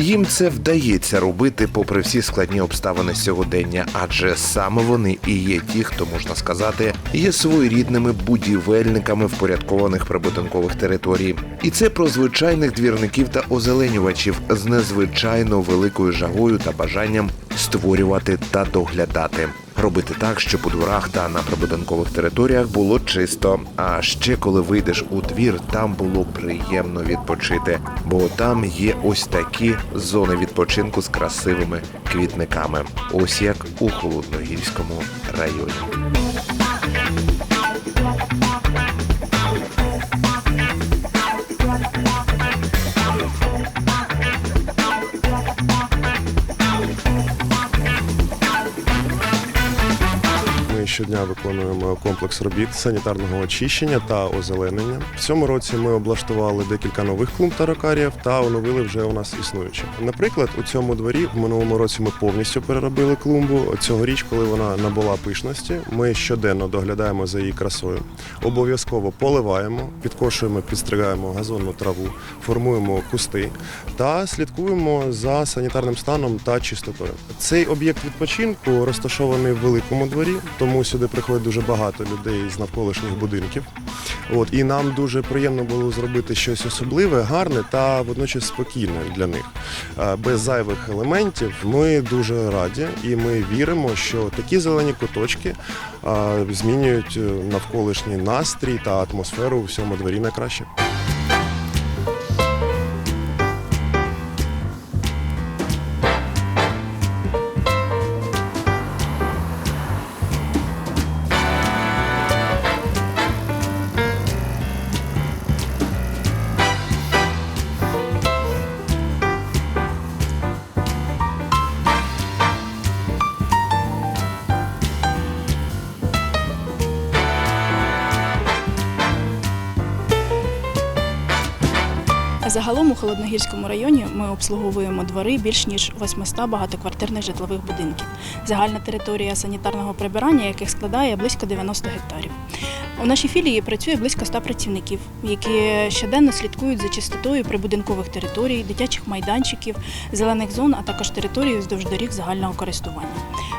Їм це вдається робити попри всі складні обставини сьогодення, адже саме вони і є ті, хто можна сказати, є своєрідними будівельниками впорядкованих прибудинкових територій. І це про звичайних двірників та озеленювачів з незвичайно великою жагою та бажанням створювати та доглядати. Робити так, щоб у дворах та на прибудинкових територіях було чисто. А ще коли вийдеш у двір, там було приємно відпочити, бо там є ось такі зони відпочинку з красивими квітниками, ось як у холодногірському районі. Щодня виконуємо комплекс робіт санітарного очищення та озеленення. В цьому році ми облаштували декілька нових клумб таракаріїв та оновили вже у нас існуючі. Наприклад, у цьому дворі в минулому році ми повністю переробили клумбу. Цьогоріч, коли вона набула пишності, ми щоденно доглядаємо за її красою. Обов'язково поливаємо, підкошуємо, підстригаємо газонну траву, формуємо кусти та слідкуємо за санітарним станом та чистотою. Цей об'єкт відпочинку розташований в великому дворі, тому сюди приходить дуже багато людей з навколишніх будинків. От і нам дуже приємно було зробити щось особливе, гарне та водночас спокійне для них. Без зайвих елементів ми дуже раді і ми віримо, що такі зелені куточки змінюють е, навколишній настрій та атмосферу у всьому дворі на краще. Загалом у Холодногірському районі ми обслуговуємо двори більш ніж 800 багатоквартирних житлових будинків. Загальна територія санітарного прибирання, яких складає близько 90 гектарів. У нашій філії працює близько 100 працівників, які щоденно слідкують за чистотою прибудинкових територій, дитячих майданчиків, зелених зон, а також територій вздовж доріг загального користування.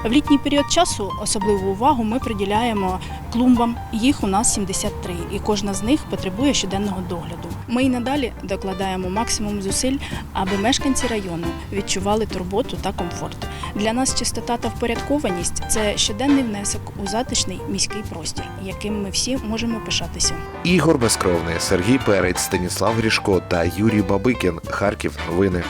В літній період часу особливу увагу ми приділяємо клумбам. Їх у нас 73, і кожна з них потребує щоденного догляду. Ми й надалі докладаємо максимум зусиль, аби мешканці району відчували турботу та комфорт. Для нас чистота та впорядкованість це щоденний внесок у затишний міський простір, яким ми всі можемо пишатися. Ігор Безкровний, Сергій Перець, Станіслав Грішко та Юрій Бабикін. Харків. Новини.